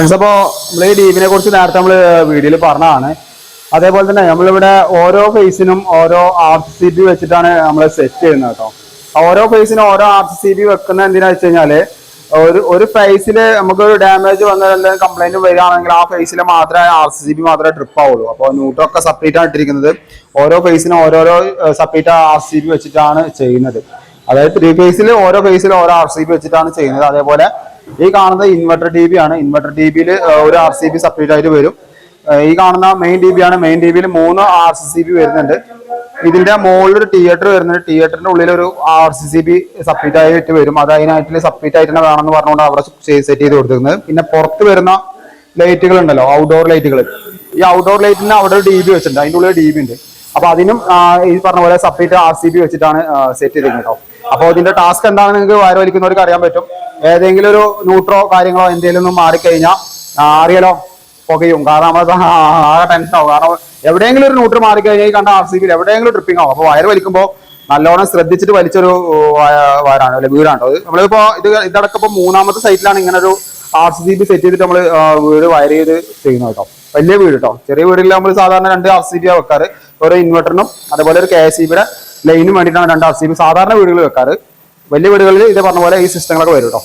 അപ്പോൾ നമ്മൾ ഈ ഡീപിനെ കുറിച്ച് നേരത്തെ നമ്മൾ വീഡിയോയിൽ പറഞ്ഞതാണ്. അതേപോലെ തന്നെ നമ്മളിവിടെ ഓരോ ഫേസിനും ഓരോ ആർ സി ബി വെച്ചിട്ടാണ് നമ്മൾ സെറ്റ് ചെയ്യുന്നത് കേട്ടോ. ഓരോ ഫേസിനും ഓരോ ആർ സി ബി വെക്കുന്ന എന്തിനാ വെച്ച് കഴിഞ്ഞാൽ ഒരു ഒരു ഫേസിൽ നമുക്ക് ഒരു ഡാമേജ് വന്ന എന്തെങ്കിലും കംപ്ലൈന്റ് വരികയാണെങ്കിൽ ആ ഫേസിൽ മാത്രമേ ആർ സി ബി മാത്രമേ ട്രിപ്പ് ആവുള്ളൂ. അപ്പോൾ ന്യൂട്രോ ഒക്കെ സെപ്പറേറ്റ് ആണ് ഇട്ടിരിക്കുന്നത്. ഓരോ ഫേസിനും ഓരോരോ സെപ്പറേറ്റ് ആർ സി ബി വെച്ചിട്ടാണ് ചെയ്യുന്നത്. അതായത് ത്രീ ഫേസിൽ ഓരോ ഫേസിൽ ഓരോ ആർ സി ബി വെച്ചിട്ടാണ് ചെയ്യുന്നത്. അതേപോലെ ഈ കാണുന്ന ഇൻവെർട്ടർ ടി ബി ആണ്. ഇൻവെർട്ടർ ടി ബിയിൽ ഒരു ആർ സി ബി സെപ്പറേറ്റ് ആയിട്ട് വരും. ഈ കാണുന്ന മെയിൻ ടി ബി ആണ്. മെയിൻ ടി ബിയിൽ മൂന്ന് ആർ സി ബി വരുന്നുണ്ട്. ഇതിന്റെ മുകളിൽ ഒരു തിയേറ്റർ വരുന്നുണ്ട്. തിയേറ്ററിന്റെ ഉള്ളിൽ ഒരു R C C B separate ആയിട്ട് വരും. അത് അതിനായിട്ട് സെപ്പറേറ്റ് ആയിട്ട് തന്നെ വേണമെന്ന് പറഞ്ഞുകൊണ്ട് അവിടെ സെറ്റ് ചെയ്ത് കൊടുത്തിരുന്നത്. പിന്നെ പുറത്ത് വരുന്ന ലൈറ്റുകൾ ഉണ്ടല്ലോ ഔട്ട്ഡോർ ലൈറ്റുകൾ ഈ ഔട്ട്ഡോർ ലൈറ്റിന് അവിടെ ഒരു ഡി ബി വെച്ചിട്ടുണ്ട്. അതിന്റെ ഉള്ളിൽ ഡി ബി ഉണ്ട്. അപ്പൊ അതിനും ഈ പറഞ്ഞ പോലെ സെപ്പറേറ്റ് ആർ സി ബി വെച്ചിട്ടാണ് സെറ്റ് ചെയ്തിരിക്കുന്നത് കേട്ടോ അപ്പോൾ ഇതിന്റെ ടാസ്ക് എന്താണെന്ന് നിങ്ങൾക്ക് വയറ് വലിക്കുന്നവർക്ക് അറിയാൻ പറ്റും. ഏതെങ്കിലും ഒരു ന്യൂട്രോ കാര്യങ്ങളോ എന്തെങ്കിലും ഒന്നും മാറിക്കഴിഞ്ഞാൽ അറിയാലോ? പുകയും. കാരണം നമ്മൾ ആകെ ടെൻഷൻ ആവും. കാരണം എവിടെയെങ്കിലും ഒരു ന്യൂട്രോ മാറിക്കഴിഞ്ഞാൽ ഈ കണ്ട ആർ സി ബിയിൽ എവിടെയെങ്കിലും ട്രിപ്പിംഗ് ആവും. അപ്പോൾ വയർ വലിക്കുമ്പോൾ നല്ലോണം ശ്രദ്ധിച്ചിട്ട് വലിച്ചൊരു വയ- വയറാണ് അല്ലെ വീടാണ് നമ്മളിപ്പോ ഇത് ഇതടക്കം മൂന്നാമത്തെ സൈറ്റിലാണ് ഇങ്ങനെ ഒരു ആർ സി ബി സെറ്റ് ചെയ്തിട്ട് നമ്മൾ വീട് വയർ ചെയ്ത് ചെയ്യുന്നത് കേട്ടോ വലിയ വീട് കേട്ടോ ചെറിയ വീടില്ല നമ്മൾ സാധാരണ രണ്ട് ആർ സി വെക്കാറ്. ഒരു ഇൻവെർട്ടറിനും അതേപോലെ ഒരു കെ എസ് സി ബിയുടെ ലൈനും വേണ്ടിയിട്ടാണ് രണ്ട് ആർ സി ബി സാധാരണ വീടുകൾ വെക്കാറ്. വലിയ വീടുകളിൽ ഇത് പറഞ്ഞ പോലെ ഈ സിസ്റ്റങ്ങളൊക്കെ വരും കേട്ടോ